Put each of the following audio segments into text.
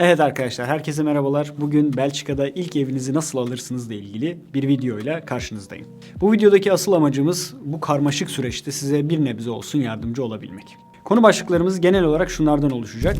Evet arkadaşlar herkese merhabalar. Bugün Belçika'da ilk evinizi nasıl alırsınızla ilgili bir videoyla karşınızdayım. Bu videodaki asıl amacımız bu karmaşık süreçte size bir nebze olsun yardımcı olabilmek. Konu başlıklarımız genel olarak şunlardan oluşacak.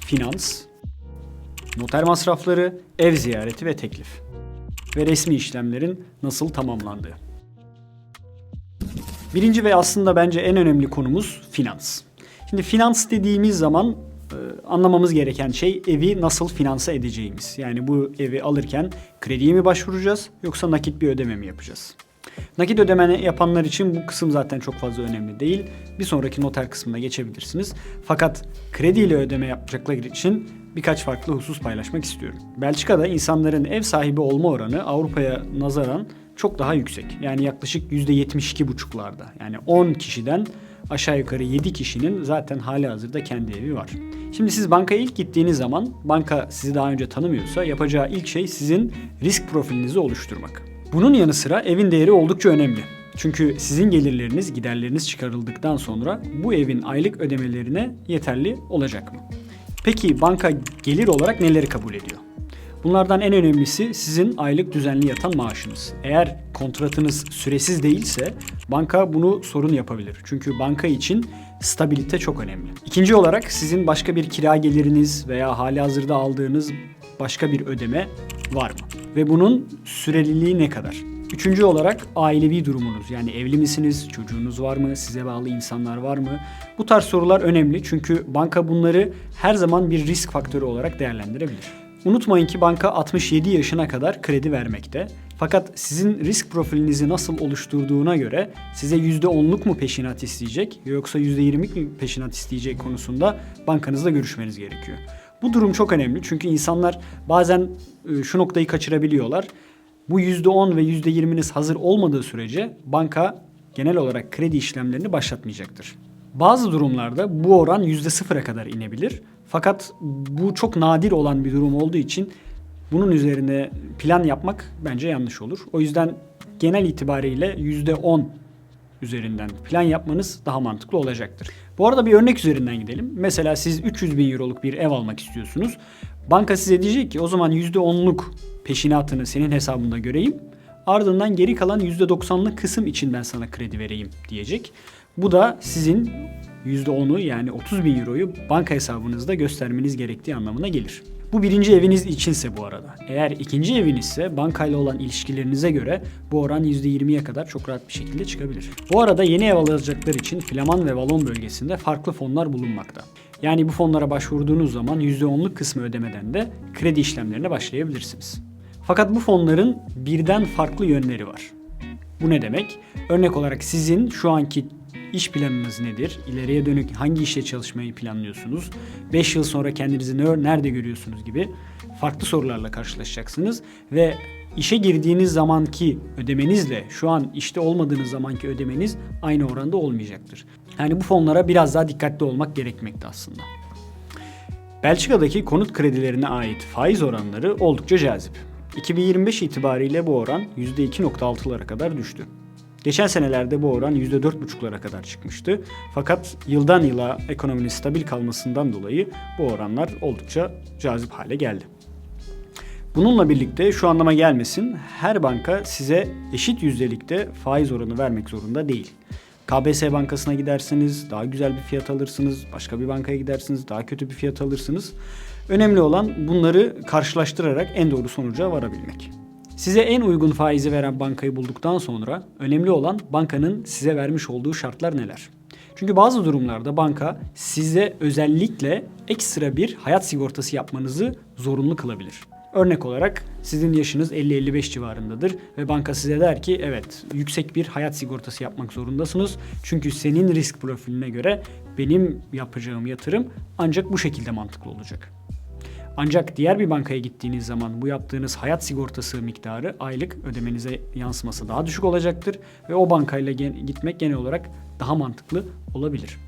Finans, noter masrafları, ev ziyareti ve teklif. Ve resmi işlemlerin nasıl tamamlandığı. Birinci ve aslında bence en önemli konumuz finans. Şimdi finans dediğimiz zaman anlamamız gereken şey evi nasıl finanse edeceğimiz. Yani bu evi alırken krediye mi başvuracağız yoksa nakit bir ödeme mi yapacağız? Nakit ödeme yapanlar için bu kısım zaten çok fazla önemli değil. Bir sonraki noter kısmına geçebilirsiniz. Fakat krediyle ödeme yapacaklar için birkaç farklı husus paylaşmak istiyorum. Belçika'da insanların ev sahibi olma oranı Avrupa'ya nazaran çok daha yüksek. Yani yaklaşık %72,5'larda. Yani 10 kişiden aşağı yukarı 7 kişinin zaten hali hazırda kendi evi var. Şimdi siz bankaya ilk gittiğiniz zaman banka sizi daha önce tanımıyorsa yapacağı ilk şey sizin risk profilinizi oluşturmak. Bunun yanı sıra evin değeri oldukça önemli. Çünkü sizin gelirleriniz, giderleriniz çıkarıldıktan sonra bu evin aylık ödemelerine yeterli olacak mı? Peki banka gelir olarak neleri kabul ediyor? Bunlardan en önemlisi sizin aylık düzenli yatan maaşınız. Eğer kontratınız süresiz değilse banka bunu sorun yapabilir. Çünkü banka için stabilite çok önemli. İkinci olarak sizin başka bir kira geliriniz veya hali hazırda aldığınız başka bir ödeme var mı? Ve bunun süreliliği ne kadar? Üçüncü olarak ailevi durumunuz. Yani evli misiniz, çocuğunuz var mı, size bağlı insanlar var mı? Bu tarz sorular önemli çünkü banka bunları her zaman bir risk faktörü olarak değerlendirebilir. Unutmayın ki banka 67 yaşına kadar kredi vermekte. Fakat sizin risk profilinizi nasıl oluşturduğuna göre size %10'luk mu peşinat isteyecek yoksa %20'lik mi peşinat isteyecek konusunda bankanızla görüşmeniz gerekiyor. Bu durum çok önemli çünkü insanlar bazen e, şu noktayı kaçırabiliyorlar. Bu %10 ve %20'niz hazır olmadığı sürece banka genel olarak kredi işlemlerini başlatmayacaktır. Bazı durumlarda bu oran %0'a kadar inebilir. Fakat bu çok nadir olan bir durum olduğu için bunun üzerine plan yapmak bence yanlış olur. O yüzden genel itibariyle %10 üzerinden plan yapmanız daha mantıklı olacaktır. Bu arada bir örnek üzerinden gidelim. Mesela siz 300 bin euroluk bir ev almak istiyorsunuz. Banka size diyecek ki o zaman %10'luk peşinatını senin hesabında göreyim. Ardından geri kalan %90'lık kısım için ben sana kredi vereyim diyecek. Bu da sizin %10'u yani 30 bin euroyu banka hesabınızda göstermeniz gerektiği anlamına gelir. Bu birinci eviniz içinse bu arada. Eğer ikinci evinizse bankayla olan ilişkilerinize göre bu oran %20'ye kadar çok rahat bir şekilde çıkabilir. Bu arada yeni ev alacaklar için Flaman ve Valon bölgesinde farklı fonlar bulunmakta. Yani bu fonlara başvurduğunuz zaman %10'luk kısmı ödemeden de kredi işlemlerine başlayabilirsiniz. Fakat bu fonların birden farklı yönleri var. Bu ne demek? Örnek olarak sizin şu anki iş planınız nedir? İleriye dönük hangi işe çalışmayı planlıyorsunuz? 5 yıl sonra kendinizi ne- nerede görüyorsunuz gibi farklı sorularla karşılaşacaksınız ve işe girdiğiniz zamanki ödemenizle şu an işte olmadığınız zamanki ödemeniz aynı oranda olmayacaktır. Yani bu fonlara biraz daha dikkatli olmak gerekmekte aslında. Belçika'daki konut kredilerine ait faiz oranları oldukça cazip. 2025 itibariyle bu oran %2.6'lara kadar düştü. Geçen senelerde bu oran %4.5'lara kadar çıkmıştı. Fakat yıldan yıla ekonominin stabil kalmasından dolayı bu oranlar oldukça cazip hale geldi. Bununla birlikte şu anlama gelmesin, her banka size eşit yüzdelikte faiz oranı vermek zorunda değil. KBS bankasına gidersiniz, daha güzel bir fiyat alırsınız. Başka bir bankaya gidersiniz, daha kötü bir fiyat alırsınız. Önemli olan bunları karşılaştırarak en doğru sonuca varabilmek. Size en uygun faizi veren bankayı bulduktan sonra önemli olan bankanın size vermiş olduğu şartlar neler? Çünkü bazı durumlarda banka size özellikle ekstra bir hayat sigortası yapmanızı zorunlu kılabilir. Örnek olarak sizin yaşınız 50-55 civarındadır ve banka size der ki evet yüksek bir hayat sigortası yapmak zorundasınız. Çünkü senin risk profiline göre benim yapacağım yatırım ancak bu şekilde mantıklı olacak. Ancak diğer bir bankaya gittiğiniz zaman bu yaptığınız hayat sigortası miktarı aylık ödemenize yansıması daha düşük olacaktır ve o bankayla gen- gitmek genel olarak daha mantıklı olabilir.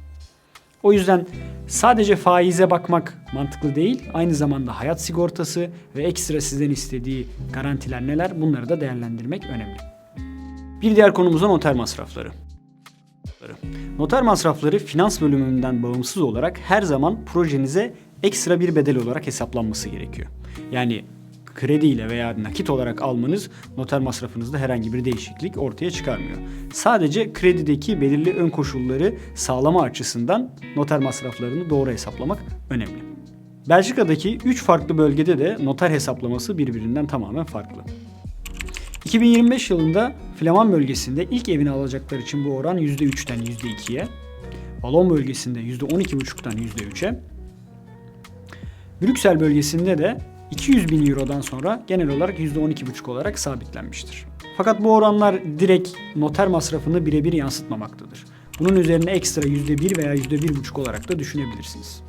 O yüzden sadece faize bakmak mantıklı değil, aynı zamanda hayat sigortası ve ekstra sizden istediği garantiler neler bunları da değerlendirmek önemli. Bir diğer konumuz da noter masrafları. Noter masrafları finans bölümünden bağımsız olarak her zaman projenize ekstra bir bedel olarak hesaplanması gerekiyor. Yani krediyle veya nakit olarak almanız noter masrafınızda herhangi bir değişiklik ortaya çıkarmıyor. Sadece kredideki belirli ön koşulları sağlama açısından noter masraflarını doğru hesaplamak önemli. Belçika'daki 3 farklı bölgede de noter hesaplaması birbirinden tamamen farklı. 2025 yılında Flaman bölgesinde ilk evini alacaklar için bu oran %3'ten %2'ye, Balon bölgesinde %12,5'tan %3'e, Brüksel bölgesinde de 200 bin eurodan sonra genel olarak %12,5 olarak sabitlenmiştir. Fakat bu oranlar direkt noter masrafını birebir yansıtmamaktadır. Bunun üzerine ekstra %1 veya %1,5 olarak da düşünebilirsiniz.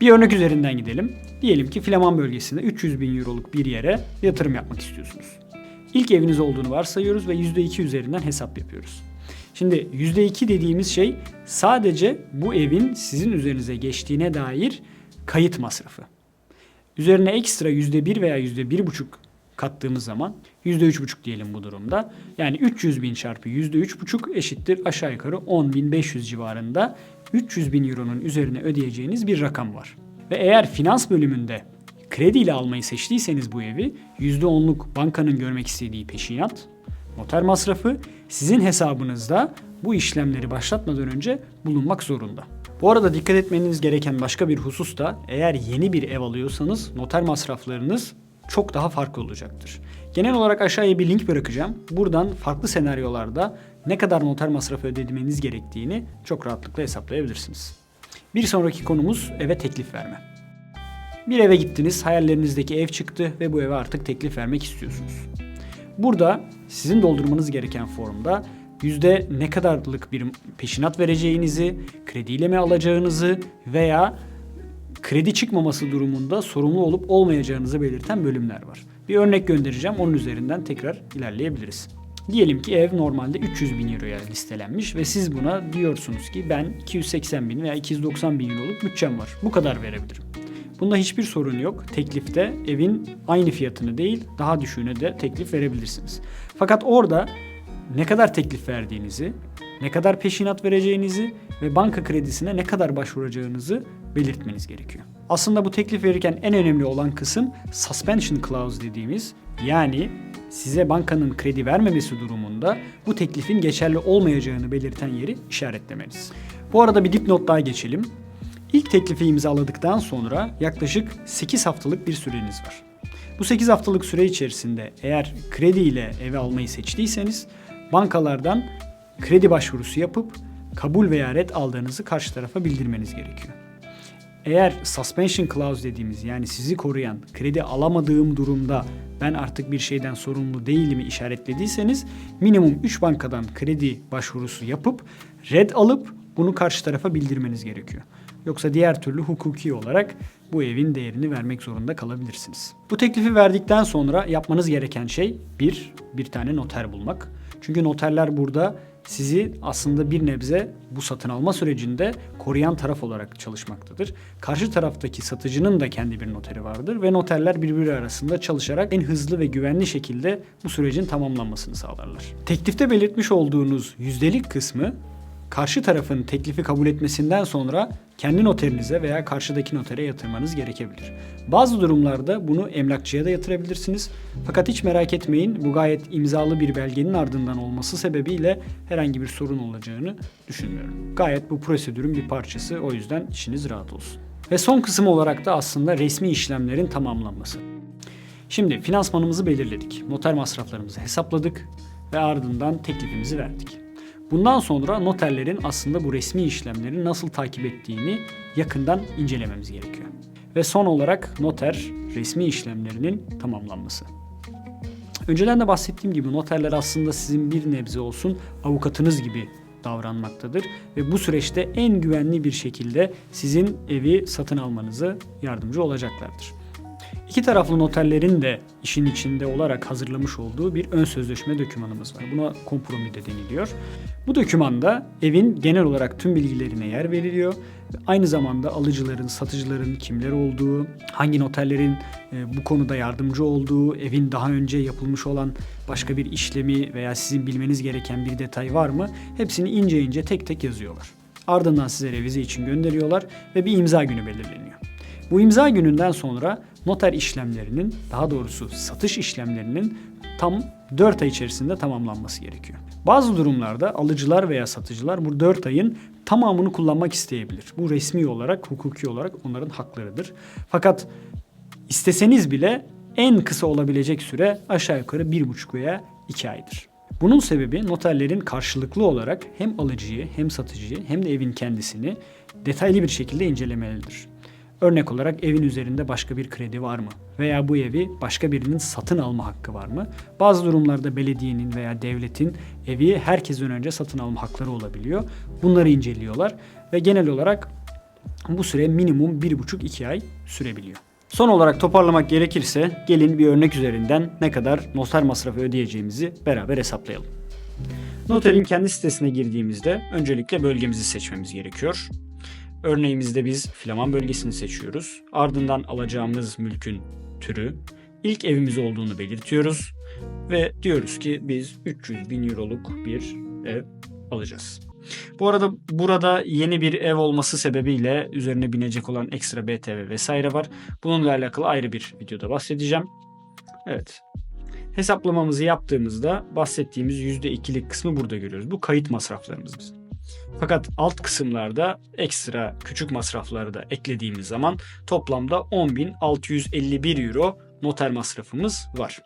Bir örnek üzerinden gidelim. Diyelim ki Flaman bölgesinde 300 bin euroluk bir yere yatırım yapmak istiyorsunuz. İlk eviniz olduğunu varsayıyoruz ve %2 üzerinden hesap yapıyoruz. Şimdi %2 dediğimiz şey sadece bu evin sizin üzerinize geçtiğine dair kayıt masrafı. Üzerine ekstra %1 veya %1,5 kattığımız zaman %3,5 diyelim bu durumda. Yani 300 bin çarpı %3,5 eşittir aşağı yukarı 10.500 civarında 300 bin euronun üzerine ödeyeceğiniz bir rakam var. Ve eğer finans bölümünde krediyle almayı seçtiyseniz bu evi %10'luk bankanın görmek istediği peşinat, noter masrafı sizin hesabınızda bu işlemleri başlatmadan önce bulunmak zorunda. Bu arada dikkat etmeniz gereken başka bir husus da eğer yeni bir ev alıyorsanız noter masraflarınız çok daha farklı olacaktır. Genel olarak aşağıya bir link bırakacağım. Buradan farklı senaryolarda ne kadar noter masrafı ödemeniz gerektiğini çok rahatlıkla hesaplayabilirsiniz. Bir sonraki konumuz eve teklif verme. Bir eve gittiniz, hayallerinizdeki ev çıktı ve bu eve artık teklif vermek istiyorsunuz. Burada sizin doldurmanız gereken formda yüzde ne kadarlık bir peşinat vereceğinizi, krediyle mi alacağınızı veya kredi çıkmaması durumunda sorumlu olup olmayacağınızı belirten bölümler var. Bir örnek göndereceğim, onun üzerinden tekrar ilerleyebiliriz. Diyelim ki ev normalde 300 bin euroya listelenmiş ve siz buna diyorsunuz ki ben 280 bin veya 290 bin euroluk bütçem var. Bu kadar verebilirim. Bunda hiçbir sorun yok. Teklifte evin aynı fiyatını değil daha düşüğüne de teklif verebilirsiniz. Fakat orada ne kadar teklif verdiğinizi, ne kadar peşinat vereceğinizi ve banka kredisine ne kadar başvuracağınızı belirtmeniz gerekiyor. Aslında bu teklif verirken en önemli olan kısım suspension clause dediğimiz yani size bankanın kredi vermemesi durumunda bu teklifin geçerli olmayacağını belirten yeri işaretlemeniz. Bu arada bir dipnot daha geçelim. İlk teklifi imzaladıktan sonra yaklaşık 8 haftalık bir süreniz var. Bu 8 haftalık süre içerisinde eğer kredi ile eve almayı seçtiyseniz bankalardan kredi başvurusu yapıp kabul veya red aldığınızı karşı tarafa bildirmeniz gerekiyor. Eğer suspension clause dediğimiz yani sizi koruyan kredi alamadığım durumda ben artık bir şeyden sorumlu değilimi işaretlediyseniz minimum 3 bankadan kredi başvurusu yapıp red alıp bunu karşı tarafa bildirmeniz gerekiyor. Yoksa diğer türlü hukuki olarak bu evin değerini vermek zorunda kalabilirsiniz. Bu teklifi verdikten sonra yapmanız gereken şey bir, bir tane noter bulmak. Çünkü noterler burada sizi aslında bir nebze bu satın alma sürecinde koruyan taraf olarak çalışmaktadır. Karşı taraftaki satıcının da kendi bir noteri vardır ve noterler birbiri arasında çalışarak en hızlı ve güvenli şekilde bu sürecin tamamlanmasını sağlarlar. Teklifte belirtmiş olduğunuz yüzdelik kısmı karşı tarafın teklifi kabul etmesinden sonra kendi noterinize veya karşıdaki notere yatırmanız gerekebilir. Bazı durumlarda bunu emlakçıya da yatırabilirsiniz. Fakat hiç merak etmeyin bu gayet imzalı bir belgenin ardından olması sebebiyle herhangi bir sorun olacağını düşünmüyorum. Gayet bu prosedürün bir parçası o yüzden içiniz rahat olsun. Ve son kısım olarak da aslında resmi işlemlerin tamamlanması. Şimdi finansmanımızı belirledik. Noter masraflarımızı hesapladık ve ardından teklifimizi verdik. Bundan sonra noterlerin aslında bu resmi işlemleri nasıl takip ettiğini yakından incelememiz gerekiyor. Ve son olarak noter resmi işlemlerinin tamamlanması. Önceden de bahsettiğim gibi noterler aslında sizin bir nebze olsun avukatınız gibi davranmaktadır ve bu süreçte en güvenli bir şekilde sizin evi satın almanızı yardımcı olacaklardır. İki taraflı noterlerin de işin içinde olarak hazırlamış olduğu bir ön sözleşme dokümanımız var. Buna kompromi de deniliyor. Bu dokümanda evin genel olarak tüm bilgilerine yer veriliyor. Aynı zamanda alıcıların, satıcıların kimler olduğu, hangi noterlerin e, bu konuda yardımcı olduğu, evin daha önce yapılmış olan başka bir işlemi veya sizin bilmeniz gereken bir detay var mı? Hepsini ince ince tek tek yazıyorlar. Ardından size revize için gönderiyorlar ve bir imza günü belirleniyor. Bu imza gününden sonra noter işlemlerinin, daha doğrusu satış işlemlerinin tam 4 ay içerisinde tamamlanması gerekiyor. Bazı durumlarda alıcılar veya satıcılar bu 4 ayın tamamını kullanmak isteyebilir. Bu resmi olarak, hukuki olarak onların haklarıdır. Fakat isteseniz bile en kısa olabilecek süre aşağı yukarı bir buçuk veya iki aydır. Bunun sebebi noterlerin karşılıklı olarak hem alıcıyı hem satıcıyı hem de evin kendisini detaylı bir şekilde incelemelidir. Örnek olarak evin üzerinde başka bir kredi var mı? Veya bu evi başka birinin satın alma hakkı var mı? Bazı durumlarda belediyenin veya devletin evi herkesten önce satın alma hakları olabiliyor. Bunları inceliyorlar ve genel olarak bu süre minimum 1,5-2 ay sürebiliyor. Son olarak toparlamak gerekirse gelin bir örnek üzerinden ne kadar noter masrafı ödeyeceğimizi beraber hesaplayalım. Noterin kendi sitesine girdiğimizde öncelikle bölgemizi seçmemiz gerekiyor. Örneğimizde biz Flaman bölgesini seçiyoruz. Ardından alacağımız mülkün türü, ilk evimiz olduğunu belirtiyoruz ve diyoruz ki biz 300 bin euroluk bir ev alacağız. Bu arada burada yeni bir ev olması sebebiyle üzerine binecek olan ekstra BTV vesaire var. Bununla alakalı ayrı bir videoda bahsedeceğim. Evet. Hesaplamamızı yaptığımızda bahsettiğimiz %2'lik kısmı burada görüyoruz. Bu kayıt masraflarımız bizim. Fakat alt kısımlarda ekstra küçük masrafları da eklediğimiz zaman toplamda 10.651 euro noter masrafımız var.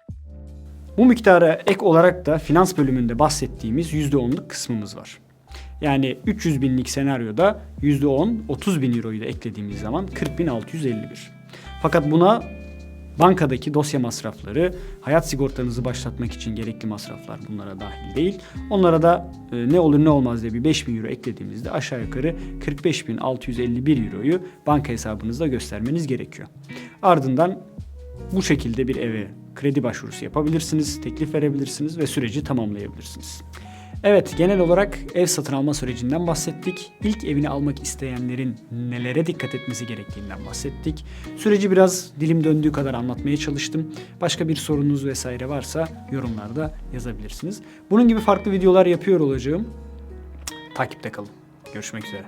Bu miktara ek olarak da finans bölümünde bahsettiğimiz %10'luk kısmımız var. Yani 300 binlik senaryoda %10 30 bin euroyu da eklediğimiz zaman 40.651. Fakat buna bankadaki dosya masrafları, hayat sigortanızı başlatmak için gerekli masraflar bunlara dahil değil. Onlara da e, ne olur ne olmaz diye bir 5000 euro eklediğimizde aşağı yukarı 45.651 euroyu banka hesabınızda göstermeniz gerekiyor. Ardından bu şekilde bir eve kredi başvurusu yapabilirsiniz, teklif verebilirsiniz ve süreci tamamlayabilirsiniz. Evet, genel olarak ev satın alma sürecinden bahsettik. İlk evini almak isteyenlerin nelere dikkat etmesi gerektiğinden bahsettik. Süreci biraz dilim döndüğü kadar anlatmaya çalıştım. Başka bir sorunuz vesaire varsa yorumlarda yazabilirsiniz. Bunun gibi farklı videolar yapıyor olacağım. Takipte kalın. Görüşmek üzere.